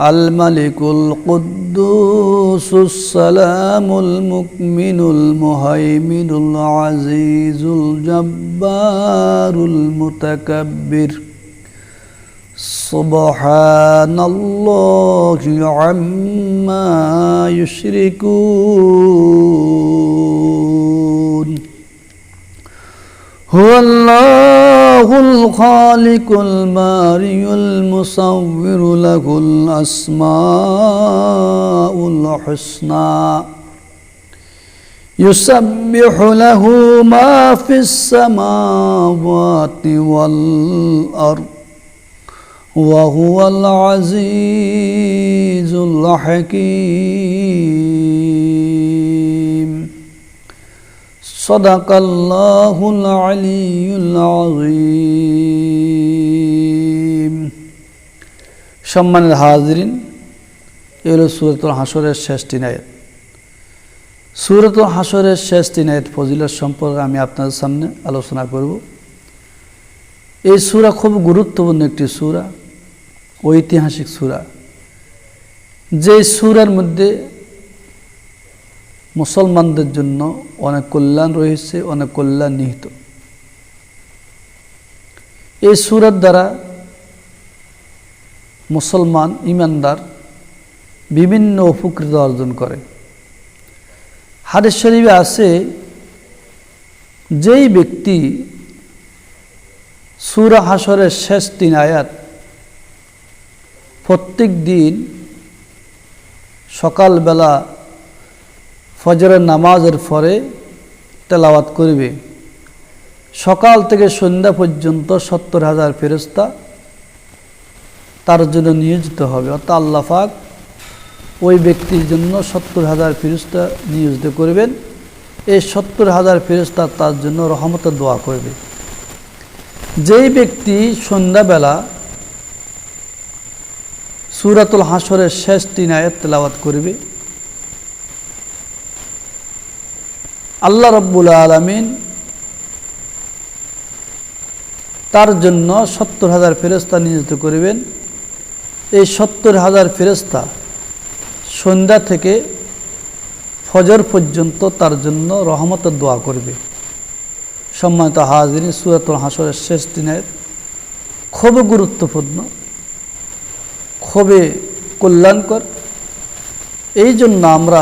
الملك القدوس السلام المؤمن المهيمن العزيز الجبار المتكبر سبحان الله عما يشركون هو الله الخالق الباري المصور له الأسماء الحسنى. يسبح له ما في السماوات والأرض وهو العزيز الحكيم. صدق الله العلي العظيم সম্মানিত হাজরিন এলো সুরতুল হাসরের শেষ তিন আয়াত সুরতুল হাসরের শেষ তিন আয়াত ফজিলত সম্পর্কে আমি আপনাদের সামনে আলোচনা করব এই সুরা খুব গুরুত্বপূর্ণ একটি সুরা ঐতিহাসিক সুরা যে সুরার মধ্যে মুসলমানদের জন্য অনেক কল্যাণ রয়েছে, অনেক কল্যাণ নিহিত। এই সুরার দ্বারা মুসলমান ইমানদার বিভিন্ন উপকৃত অর্জন করে। হাদিস শরীফে আছে, যেই ব্যক্তি সুরা হাসরের শেষ তিন আয়াত প্রত্যেক দিন সকালবেলা ফজরের নামাজের পরে তেলাওয়াত করবে। সকাল থেকে সন্ধ্যা পর্যন্ত সত্তর হাজার ফেরস্তা তার জন্য নিয়োজিত হবে। অর্থাৎ আল্লাফাক ওই ব্যক্তির জন্য সত্তর হাজার ফেরস্তা নিয়োজিত করবেন। এই সত্তর হাজার ফেরস্তা তার জন্য রহমতের দোয়া করবে। যেই ব্যক্তি সন্ধ্যাবেলা সুরাতুল হাসরের শেষ তিন আয়াত তেলাওয়াত করবে আল্লাহ রব্বুল আলমিন তার জন্য সত্তর হাজার ফেরস্তা নিয়োজিত করবেন। এই সত্তর হাজার ফেরস্তা সন্ধ্যা থেকে ফজর পর্যন্ত তার জন্য রহমতের দোয়া করবে। সম্মানিত হাজির সুরাতুল হাসরের শেষ দিনের খুব গুরুত্বপূর্ণ, খুবই কল্যাণকর। এই জন্য আমরা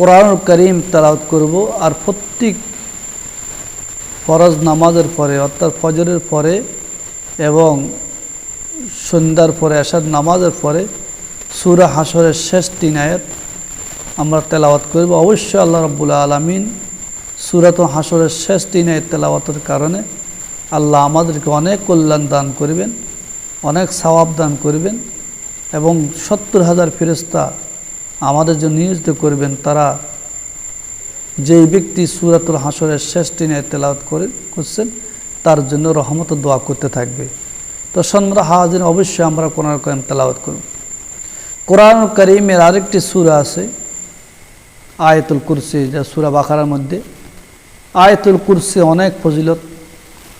কোরআন করিম তালাউত করব আর প্রত্যেক ফরজ নামাজের পরে, অর্থাৎ ফজরের পরে এবং সন্ধ্যার পরে, আসার নামাজের পরে সুরা হাসরের শেষ তিন আয়াত আমরা তেলাওয়াত করব। অবশ্যই আল্লাহ রব্বুল আলমিন সুরাত হাসরের শেষ তিন আয়াত তেলাওয়াতের কারণে আল্লাহ আমাদেরকে অনেক কল্যাণ দান করবেন, অনেক সওয়াব দান করবেন এবং সত্তর হাজার ফেরস্তা আমাদের জন্য নিয়োজিত করবেন তারা যেই ব্যক্তি সুরাতুল হাসরের শেষ দিনে তেলাওয়াত করে, করছেন, তার জন্য রহমত দোয়া করতে থাকবে। তো সন্ধ্যা হাজির অবশ্যই আমরা কোরআন করিম তেলাওয়াত করব। কোরআন করিমের আরেকটি সুরা আছে, আয়তুল কুরসি, যা সুরা বাখারার মধ্যে। আয়তুল কুরসি অনেক ফজিলত,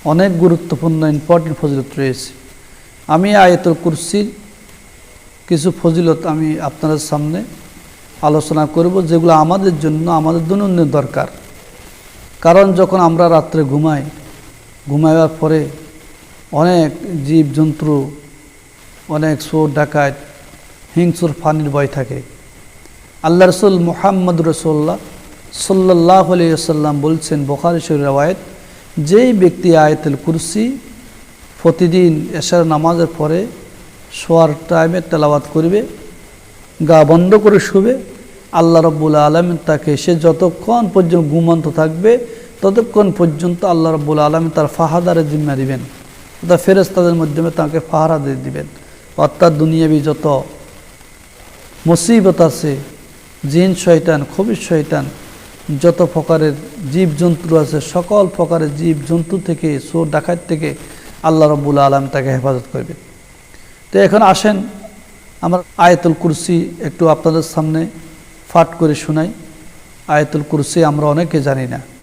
অনেক গুরুত্বপূর্ণ ইম্পর্টেন্ট ফজিলত রয়েছে। আমি আয়তুল কুরসির কিছু ফজিলত আমি আপনাদের সামনে আলোচনা করব যেগুলো আমাদের জন্য, আমাদের দৈনন্দিন দরকার। কারণ যখন আমরা রাত্রে ঘুমাই, ঘুমাইবার পরে অনেক জীব জন্তু অনেক সোর ডাকাত হিংসুর ফানির ভয় থাকে। আল্লাহ রসুল মোহাম্মদ রসোল্লা সাল্লাহ আলিয়াল্লাম বলছেন, বোখারি রওয়ায়ত, যেই ব্যক্তি আয়তুল কুরসি প্রতিদিন এশার নামাজের পরে শোয়ার টাইমে তেলাওয়াত করবে গা বন্ধ করে শুবে। আল্লাহ রব্বুল আলমিন তাকে সে যতক্ষণ পর্যন্ত ঘুমন্ত থাকবে, ততক্ষণ পর্যন্ত আল্লাহ রব্বুল আলমিন তার ফাহাদারে জিম্মা দিবেন অর্থাৎ ফেরেস্তাদের মাধ্যমে তাকে ফাহারা দিয়ে দিবেন। অর্থাৎ দুনিয়াবি যত মুসিবত আছে, জিন, শয়তান, খবির শয়তান, যত প্রকারের জীবজন্তু আছে, সকল প্রকারের জীবজন্তু থেকে সোর ডাকাত থেকে আল্লাহ রব্বুল আলম তাকে হেফাজত করবে। তো এখন আসেন আমার আয়াতুল কুরসি একটু আপনাদের সামনে ফাট করে শোনাই। আয়াতুল কুরসি আমরা অনেকে জানি না।